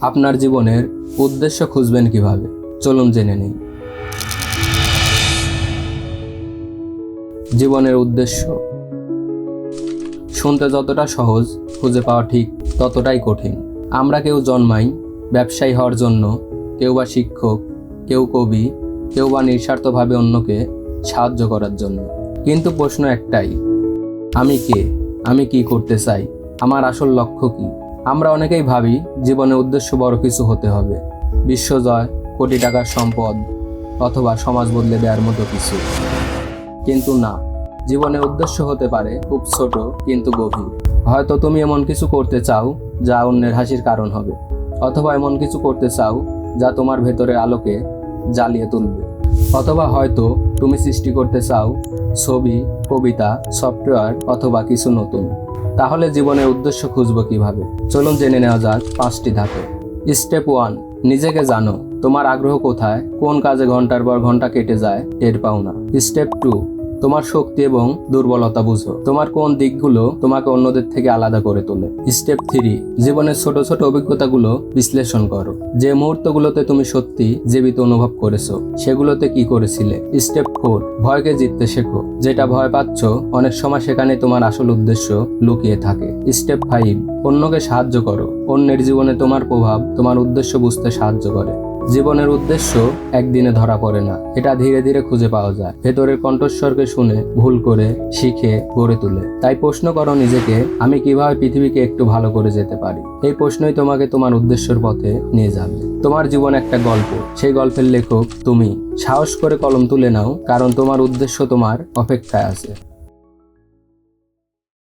আপনার জীবনের উদ্দেশ্য খুঁজবেন কীভাবে? চলুন জেনে নিন জীবনের উদ্দেশ্য। শুনতে যতটা সহজ, খুঁজে পাওয়া ঠিক ততটাই কঠিন। আমরা কেউ জন্মাই ব্যবসায়ী হওয়ার জন্য, কেউ বা শিক্ষক, কেউ কবি, কেউ বা নিঃস্বার্থভাবে অন্যকে সাহায্য করার জন্য। কিন্তু প্রশ্ন একটাই, আমি কে? আমি কি করতে চাই? আমার আসল লক্ষ্য কি? আমরা অনেকেই ভাবি জীবনের উদ্দেশ্য বড় কিছু হতে হবে। বিশ্বজয় কোটি টাকার সম্পদ, অথবা সমাজ বদলে দেওয়ার মতো কিছু। কিন্তু না জীবনের উদ্দেশ্য হতে পারে খুব ছোট কিন্তু গভীর। হয়তো তুমি এমন কিছু করতে চাও যা অন্যের হাসির কারণ হবে, অথবা এমন কিছু করতে চাও যা তোমার ভেতরের আলোকে জ্বালিয়ে তুলবে। অথবা হয়তো তুমি সৃষ্টি করতে চাও ছবি, কবিতা, সফটওয়্যার, অথবা কিছু নতুন। তাহলে জীবনের উদ্দেশ্য খুঁজবো কীভাবে? চলুন জেনে নেওয়া যাক পাঁচটি ধাপে স্টেপ ওয়ান, নিজেকে জানো। তোমার আগ্রহ কোথায়? কোন কাজে ঘণ্টার পর ঘণ্টা কেটে যায়? টের পাও না। স্টেপ টু তোমার শক্তি এবং দুর্বলতা বুঝো। তোমার কোন দিকগুলো তোমাকে অন্যদের থেকে আলাদা করে তোলে। স্টেপ থ্রি, জীবনের ছোট ছোট অভিজ্ঞতাগুলো বিশ্লেষণ করো। যে মুহূর্তগুলোতে তুমি সত্যি জীবিত অনুভব করেছ, সেগুলোতে কি করেছিলে? স্টেপ ফোর, ভয়কে জিততে শেখো। যেটা ভয় পাচ্ছ, অনেক সময় সেখানে তোমার আসল উদ্দেশ্য লুকিয়ে থাকে। স্টেপ ফাইভ, অন্যকে সাহায্য করো। অন্যের জীবনে তোমার প্রভাব, তোমার উদ্দেশ্য বুঝতে সাহায্য করে। জীবনের উদ্দেশ্য একদিনে ধরা পড়ে না। এটা ধীরে ধীরে খুঁজে পাওয়া যায়। ভেতরের কণ্ঠস্বরকে শুনে ভুল করে শিখে গড়ে তুলে। তাই প্রশ্ন করো নিজেকে, আমি কীভাবে পৃথিবীকে একটু ভালো করে যেতে পারি? এই প্রশ্নই তোমাকে তোমার উদ্দেশ্যের পথে নিয়ে যাবে। তোমার জীবন একটা গল্প। সেই গল্পের লেখক তুমি। সাহস করে কলম তুলে নাও, কারণ তোমার উদ্দেশ্য তোমার অপেক্ষায় আছে।